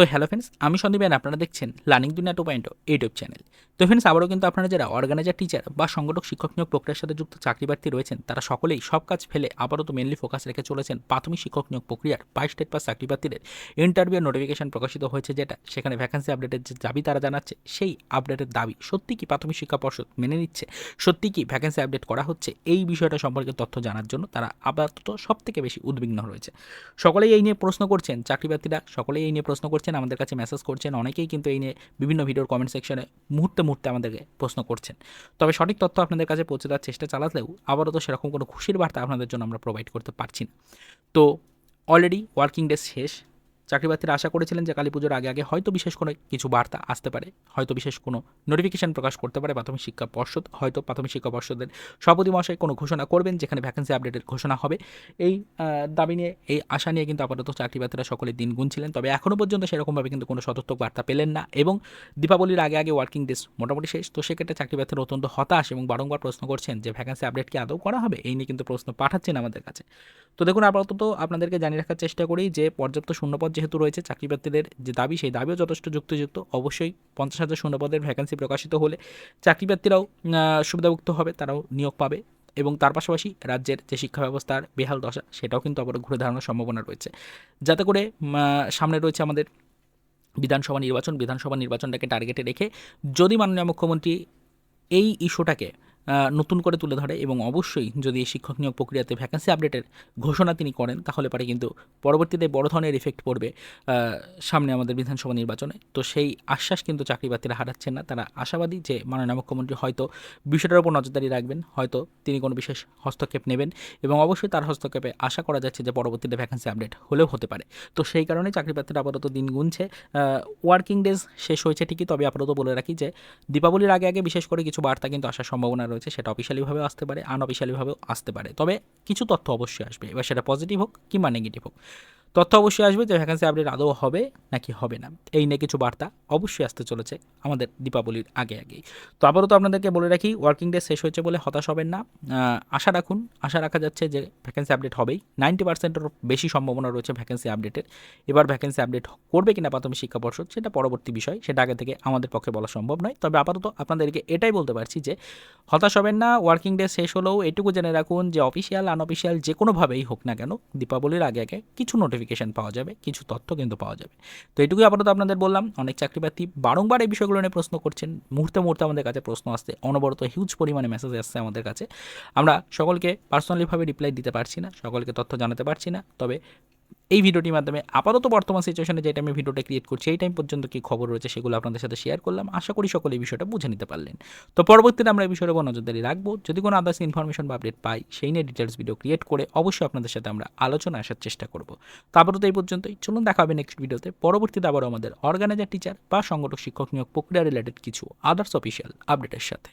তো hello friends আমি Sandeep and আপনারা দেখছেন learning Duniya two point YouTube channel তো ফ্রেন্ডস আবারও কিন্তু আপনারা যারা অর্গানাইজার টিচার বা সংগঠক, শিক্ষক নিয়োগ প্রক্রিয়ার সাথে যুক্ত চাকরি প্রার্থী রয়েছেন, তারা সকলেই সব কাজ ফেলে আপাতত মেনলি ফোকাস রেখে চলেছেন প্রাথমিক শিক্ষক নিয়োগ প্রক্রিয়ার বাইশ স্টেট পাস চাকরি প্রার্থীদের ইন্টারভিউ নোটিফিকেশন প্রকাশিত হয়েছে যেটা, সেখানে ভ্যাকেন্সি আপডেটের যে দাবি তারা জানাচ্ছে, সেই আপডেটের দাবি সত্যি কি প্রাথমিক শিক্ষা পর্ষদ মেনে নিচ্ছে, সত্যি কি ভ্যাকেন্সি আপডেট করা হচ্ছে, এই বিষয়টা সম্পর্কে তথ্য জানার জন্য তারা আপাতত সব থেকে বেশি উদ্বিগ্ন রয়েছে। সকলেই এই নিয়ে প্রশ্ন করছেন চাকরি প্রার্থীরা সকলেই এই নিয়ে প্রশ্ন করছেন আমাদের কাছে মেসেজ করছেন, অনেকেই কিন্তু এই নিয়ে বিভিন্ন ভিডিওর কমেন্ট সেকশনে মুহূর্তে মুহূর্তে আমাদেরকে প্রশ্ন করছেন। তবে সঠিক তথ্য আপনাদের কাছে পৌঁছে দেওয়ার চেষ্টা চালালেও আবারও তো সেরকম কোনো খুশির বার্তা আপনাদের জন্য আমরা প্রোভাইড করতে পারছি না। তো অলরেডি ওয়ার্কিং ডে শেষ চাকরি আশা করেছিলেন যে কালী পুজোর আগে আগে হয়তো বিশেষ কোনো কিছু বার্তা আসতে পারে, হয়তো বিশেষ কোনো নোটিফিকেশন প্রকাশ করতে পারে, প্রাথমিক শিক্ষা পর্ষদ, হয়তো প্রাথমিক শিক্ষা পর্ষদের সভাপতি মহাশয় কোনো ঘোষণা করবেন যেখানে ভ্যাকেন্সি আপডেটের ঘোষণা হবে। এই দাবি নিয়ে, এই আশা নিয়ে কিন্তু আপাতত চাকরি সকলে দিন গুনছিলেন। তবে এখনও পর্যন্ত সেরকমভাবে কিন্তু কোনো সতর্ক বার্তা পেলেন না এবং দীপাবলির আগে আগে ওয়ার্কিং ডেস মোটামুটি শেষ। তো সেক্ষেত্রে চাকরি অত্যন্ত হতাশ এবং বারংবার প্রশ্ন করছেন যে ভ্যাকেন্সি আপডেট কি আদৌ করা হবে? এই নিয়ে কিন্তু প্রশ্ন পাঠাচ্ছেন আমাদের কাছে। তো দেখুন, আপাতত আপনাদেরকে জানিয়ে রাখার চেষ্টা করি যে পর্যাপ্ত শূন্যপদ যেহেতু রয়েছে চাকরি প্রার্থীদের যে দাবি, সেই দাবিও যথেষ্ট যুক্তিযুক্ত। অবশ্যই পঞ্চাশ হাজার শূন্যপদের ভ্যাকেন্সি প্রকাশিত হলে চাকরি প্রার্থীরাও সুবিধাভুক্ত হবে, তারাও নিয়োগ পাবে এবং তার পাশাপাশি রাজ্যের যে শিক্ষা ব্যবস্থার বেহাল দশা, সেটাও কিন্তু আবার ঘুরে দাঁড়ানোর সম্ভাবনা রয়েছে। যাতে করে সামনে রয়েছে আমাদের বিধানসভা নির্বাচন। বিধানসভা নির্বাচনটাকে টার্গেটে রেখে যদি মাননীয় মুখ্যমন্ত্রী এই ইস্যুটাকে নতুন করে তুলে ধরে এবং অবশ্যই যদি এই শিক্ষক নিয়োগ প্রক্রিয়াতে ভ্যাকেন্সি আপডেটের ঘোষণা তিনি করেন, তাহলে পারে কিন্তু পরবর্তীতে বড় ধরনের ইফেক্ট পড়বে সামনে আমাদের বিধানসভা নির্বাচনে। তো সেই আশ্বাস কিন্তু চাকরি প্রার্থীরা হারাচ্ছেন না। তারা আশাবাদী যে মাননীয় মুখ্যমন্ত্রী হয়তো বিষয়টার উপর নজরদারি রাখবেন, হয়তো তিনি কোনো বিশেষ হস্তক্ষেপ নেবেন এবং অবশ্যই তার হস্তক্ষেপে আশা করা যাচ্ছে যে পরবর্তীতে ভ্যাকেন্সি আপডেট হলেও হতে পারে। তো সেই কারণে চাকরি প্রার্থীরা আপাতত দিন গুনছে। ওয়ার্কিং ডেজ শেষ হয়েছে ঠিকই, তবে আপাতত বলে রাখি যে দীপাবলির আগে আগে বিশেষ করে কিছু বার্তা কিন্তু আসার সম্ভাবনা রয়েছে। সেটা অফিসিয়ালিভাবেও আসতে পারে আনঅফিসিয়ালিভাবেও আসতে পারে। তবে কিছু তথ্য অবশ্যই আসবে। এবার সেটা পজিটিভ হোক কিংবা নেগেটিভ হোক। তথ্য অবশ্যই আসবে যে ভ্যাকেন্সি আপডেট আদৌ হবে নাকি হবে না। এই নিয়ে কিছু বার্তা অবশ্যই আসতে চলেছে আমাদের দীপাবলির আগে আগেই। তো আপাতত আপনাদেরকে বলে রাখি ওয়ার্কিং ডে শেষ হয়েছে বলে হতাশ হবেন না। আশা রাখুন, আশা রাখা যাচ্ছে যে ভ্যাকেন্সি আপডেট হবেই। নাইনটি পার্সেন্টের বেশি সম্ভাবনা রয়েছে ভ্যাকেন্সি আপডেটের এবার ভ্যাকেন্সি আপডেট করবে কিনা প্রাথমিক শিক্ষা পর্ষদ, সেটা পরবর্তী বিষয়, সেটা আগে থেকে আমাদের পক্ষে বলা সম্ভব নয়। তবে আপাতত আপনাদেরকে এটাই বলতে পারছি যে হতাশ হবেন না ওয়ার্কিং ডে শেষ হলেও এটুকু জেনে রাখুন যে অফিসিয়াল আনঅফিসিয়াল যে কোনোভাবেই হোক না কেন, দীপাবলির আগে আগে কিছু নোটিফিকেশন পাওয়া যাবে, কিছু তথ্য কিন্তু পাওয়া যাবে। তো এটুকুই আপাতত আপনাদের বললাম, অনেক চাকরি প্রার্থী বারংবার এই বিষয়গুলো নিয়ে প্রশ্ন করছেন, মুহূর্তে মুহূর্তে আমাদের কাছে প্রশ্ন আসছে, অনবরত হিউজ পরিমাণে মেসেজ আসছে আমাদের কাছে। আমরা সকলকে পার্সোনালিভাবে রিপ্লাই দিতে পারছি না, সকলকে তথ্য জানাতে পারছি না, তবে এই ভিডিওটির মাধ্যমে আপাতত বর্তমান সিচুয়েশনে যেটা আমি ভিডিওটা ক্রিয়েট করছি, এই টাইম পর্যন্ত কি খবর রয়েছে সেগুলো আপনাদের সাথে শেয়ার করলাম। আশা করি সকলে এই বিষয়টা বুঝে নিতে পারলেন। তো পরবর্তীতে আমরা এই বিষয়ের উপর নজরদারি রাখব। যদি কোনো আদার্স ইনফরমেশন বা আপডেট পাই, সেই নিয়ে ডিটেলস ভিডিও ক্রিয়েট করে অবশ্যই আপনাদের সাথে আমরা আলোচনা আসার চেষ্টা করব। তো আপাতত এই পর্যন্তই। চলুন দেখা হবে নেক্সট ভিডিওতে পরবর্তীতে আবারও আমাদের অর্গানাইজার টিচার বা সংগঠক, শিক্ষক নিয়োগ প্রক্রিয়া রিলেটেড কিছু আদার্স অফিসিয়াল আপডেটের সাথে।